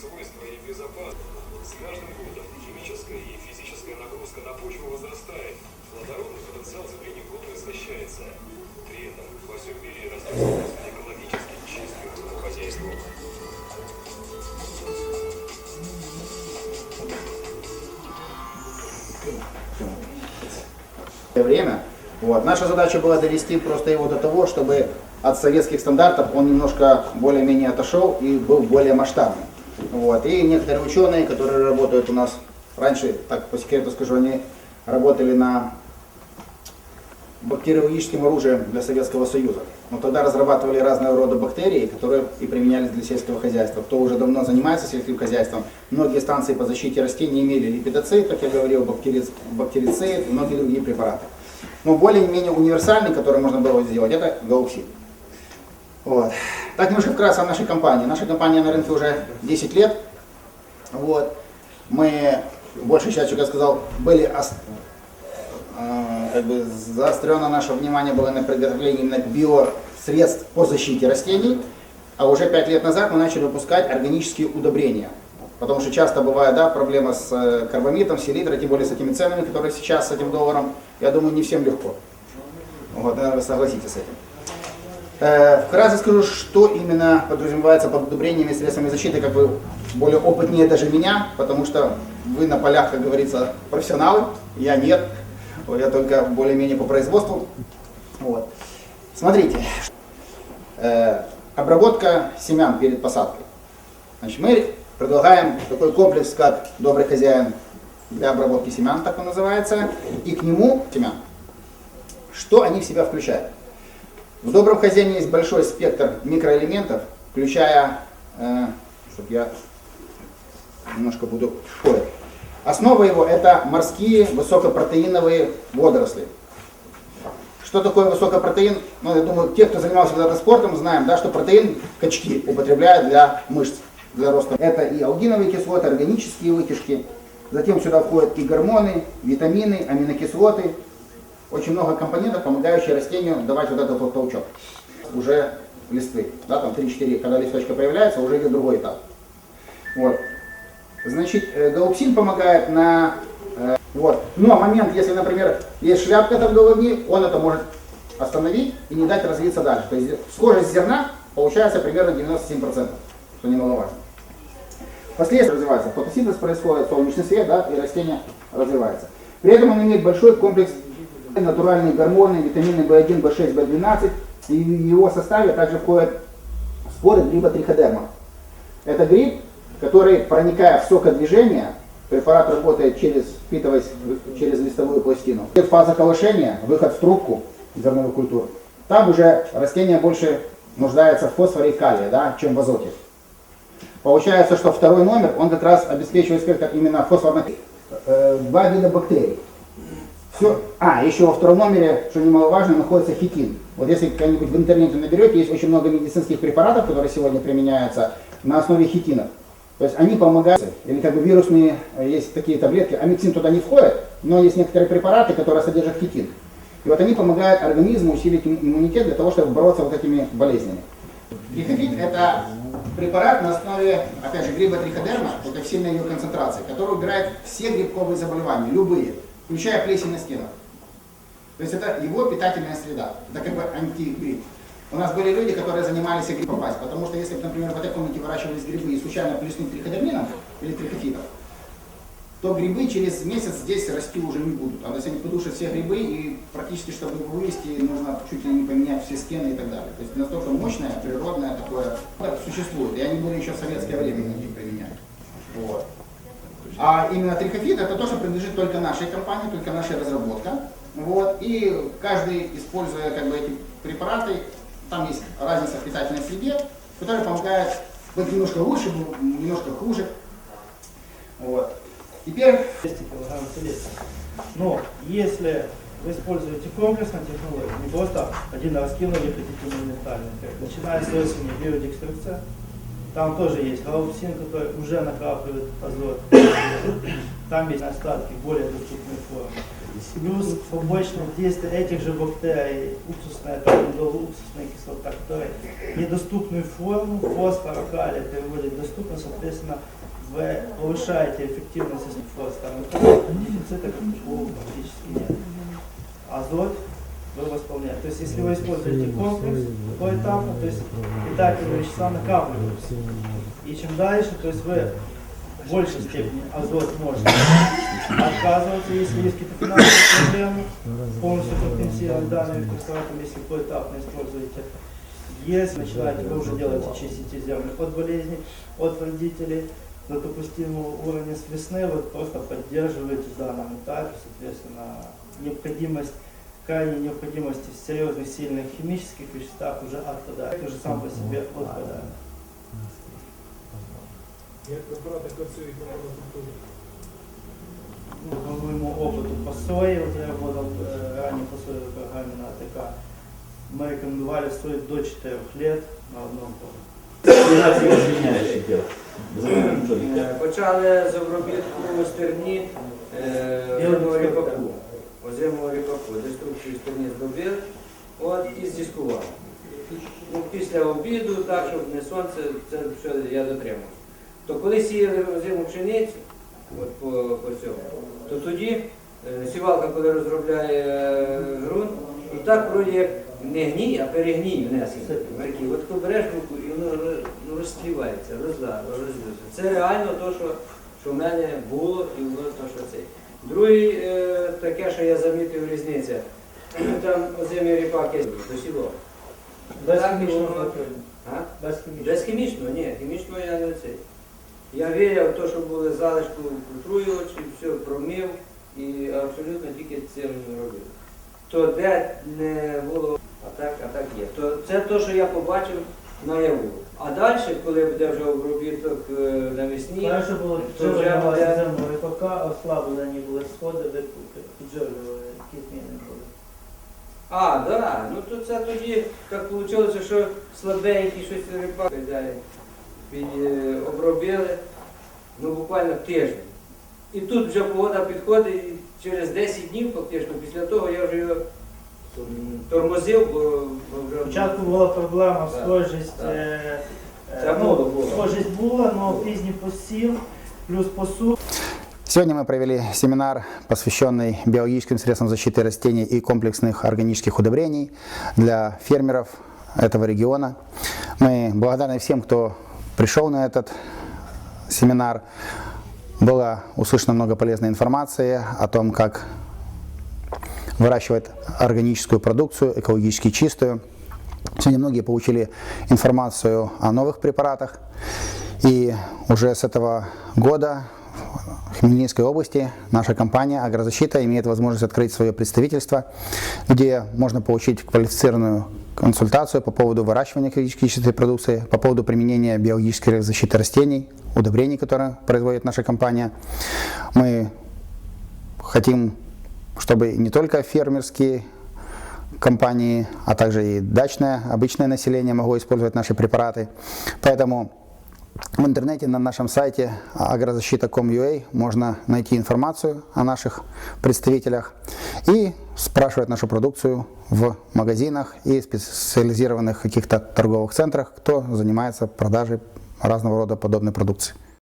свойства и безопасность. С каждым годом химическая и физическая нагрузка на почву возрастает. Плодородный потенциал земли неплохо истощается. При этом во всем мире растет экологически чистых хозяйств. время. Вот. Наша задача была довести просто его до того, чтобы от советских стандартов он немножко более-менее отошел и был более масштабным. Вот. И некоторые ученые, которые работают у нас раньше, так по секрету скажу, они работали на бактериологическим оружием для Советского Союза. Но тогда разрабатывали разного рода бактерии, которые и применялись для сельского хозяйства. Кто уже давно занимается сельским хозяйством, многие станции по защите растений имели липидоцит, как я говорил, бактерицид, многие другие препараты. Но более-менее универсальный, который можно было сделать, это гаупсин. Вот. Так немножко вкратце о нашей компании. Наша компания на рынке уже 10 лет. Вот. Мы, большей частью, как я сказал, были э, как бы заострено наше внимание было на приготовлении именно биосредств по защите растений, а уже пять лет назад мы начали выпускать органические удобрения. Потому что часто бывает да, проблема с э, карбамидом, селитрой, тем более с этими ценами, которые сейчас с этим долларом, я думаю, не всем легко. Вот, наверное, согласитесь с этим. Э, Вкратце скажу, что именно подразумевается под удобрениями и средствами защиты, как бы более опытнее даже меня, потому что вы на полях, как говорится, профессионалы, я нет, я только более-менее по производству. Вот. Смотрите, Э, обработка семян перед посадкой. Значит, мы предлагаем такой комплекс, как «Добрый хозяин» для обработки семян, так он называется, и к нему семян. Что они в себя включают? В добром хозяине есть большой спектр микроэлементов, включая, э, чтобы я немножко буду школить. Основа его это морские высокопротеиновые водоросли. Что такое высокопротеин? Ну, я думаю, те, кто занимался когда-то спортом, знаем, да, что протеин качки употребляют для мышц, для роста. Это и алгиновые кислоты, органические вытяжки. Затем сюда входят и гормоны, витамины, аминокислоты. Очень много компонентов, помогающих растению давать вот этот вот толчок. Уже листвы. Да, там 3-4, когда листочка появляется, уже идет другой этап. Вот. Значит, э, гаупсин помогает на... э, Вот. Но момент, если, например, есть шляпка там в голове, он это может остановить и не дать развиться дальше. То есть схожесть зерна получается примерно 97%, что немаловажно. Последствия развивается. Фотосинтез происходит, солнечный свет, да, и растение развивается. При этом он имеет большой комплекс натуральные гормоны, витамины В1, В6, В12. И в его составе также входят споры гриба триходерма. Это гриб, который, проникая в сокодвижение, препарат работает через, впитываясь через листовую пластину. Фаза колышения, выход в трубку зерновых культур. Там уже растение больше нуждается в фосфоре и калии, да, чем в азоте. Получается, что второй номер, он как раз обеспечивает именно фосфорных, э, два вида бактерий. Все. А, еще во втором номере, что немаловажно, находится хитин. Вот если когда-нибудь в интернете наберете, есть очень много медицинских препаратов, которые сегодня применяются на основе хитинов. То есть они помогают, или как бы вирусные, э, есть такие таблетки, амиксин туда не входит, но есть некоторые препараты, которые содержат хитин. И вот они помогают организму усилить им- иммунитет для того, чтобы бороться вот этими болезнями. Трихофит – это препарат на основе, опять же, гриба триходерма, это в сильной ее концентрации, который убирает все грибковые заболевания, любые, включая плесень на стенах. То есть это его питательная среда, это как бы антигриб. У нас были люди, которые занимались и потому что если, например, в этой комнате выращивались грибы и случайно плеснуть триходермином или трихофитом, то грибы через месяц здесь расти уже не будут. А если они подушат все грибы, и практически, чтобы его вывести, нужно чуть ли не поменять все стены и так далее. То есть настолько мощное, природное такое так существует. И они были еще в советское время многие применяли. Вот. А именно трихофит это то, что принадлежит только нашей компании, только нашей разработка. Вот. И каждый, используя как бы, эти препараты, там есть разница в питательной среде, которая помогает быть немножко лучше, немножко хуже. Вот. Теперь 200 килограмм селекции. Но если вы используете комплексную технологию, не просто один раз кинули, хотите моментальный эффект, начиная с осени биодекструкция, там тоже есть галопсин, который уже накапливает азот. Там есть остатки более доступной формы. Плюс побочных действий этих же бактерий, уксусная, уксусная кислота, которая недоступную форму фосфора, калия переводит в доступную, соответственно, вы повышаете эффективность фосфора. Дефицита как практически нет. Азот вы восполняете. То есть если вы используете комплекс поэтапно, то есть питательные вещества накапливаются. И чем дальше, то есть вы в большей степени азот можете отказываться, если есть какие-то финансовые проблемы, полностью компенсировать данными препаратами, если поэтапно используете. Если начинаете, вы уже делаете, чистите землю от болезней, от вредителей, до допустимого уровня с весны, вы просто поддерживаете в данном этапе, соответственно, необходимость крайней необходимости в серьезных, сильных химических веществах уже отпадает, уже сам по себе отпадает. Як препарати працюють на монокультурі? Ну, по моему опыту по сое, вот я работал э, ранее по соевой программе на АТК, мы рекомендовали соить до 4 лет на одном поле. Я тебе извиняюсь, дело. Е, Почали з обробітку стерні е, озимого ріпаку. Озимого ріпаку. Деструкцію стерні зробили, от і здіскували. Ну, після обіду, так, щоб не сонце, це все я дотримав. То коли сіяли озиму пшеницю, от по, по цьому, то тоді е, сівалка, коли розробляє е, ґрунт, і так вроді як не гній, а перегній внесений. Такий. От коли береш руку і воно роз- ну, розслівається, розла-. Це реально те, що, що в мене було і воно те, що це. Друге е, таке, що я замітив різниця. Там озимий ріпак є до сіло. Без хімічного. А? Без хімічного. Без хімічного, ні, хімічного я не цей. Я вірив в те, що були залишку протруювачі, все промив і абсолютно тільки цим робив. То де не було, а так, а так є. То це те, що я побачив наяву. А далі, коли буде вже обробіток е, навесні, Перше було то вже буде- землю ріпака, ослаблені були сходи, ви підживлювали кітміни були. А, да. Ну то це тоді так вийшло, що слабенький щось рипак під, е, обробили, ну буквально тиждень. І тут вже погода підходить, і через 10 днів фактично, після того я вже його тормозив, бо, бо вже Спочатку була проблема Так, схожість, так. е, е, Це ну, було, було. схожість була, але пізній посів, плюс посух. Сегодня мы провели семинар, посвященный биологическим средствам защиты растений и комплексных органических удобрений для фермеров этого региона. Мы благодарны всем, кто пришел на этот семинар. Было услышано много полезной информации о том, как выращивать органическую продукцию, экологически чистую. Сегодня многие получили информацию о новых препаратах. И уже с этого года в Хмельницкой области наша компания «Агрозащита» имеет возможность открыть свое представительство, где можно получить квалифицированную консультацию по поводу выращивания экологически чистой продукции, по поводу применения биологической защиты растений, удобрений, которые производит наша компания. Мы хотим, чтобы не только фермерские компании, а также и дачное, обычное население могло использовать наши препараты. Поэтому в интернете на нашем сайте agrozащита.com.ua можно найти информацию о наших представителях и спрашивать нашу продукцию в магазинах и специализированных каких-то торговых центрах, кто занимается продажей разного рода подобной продукции.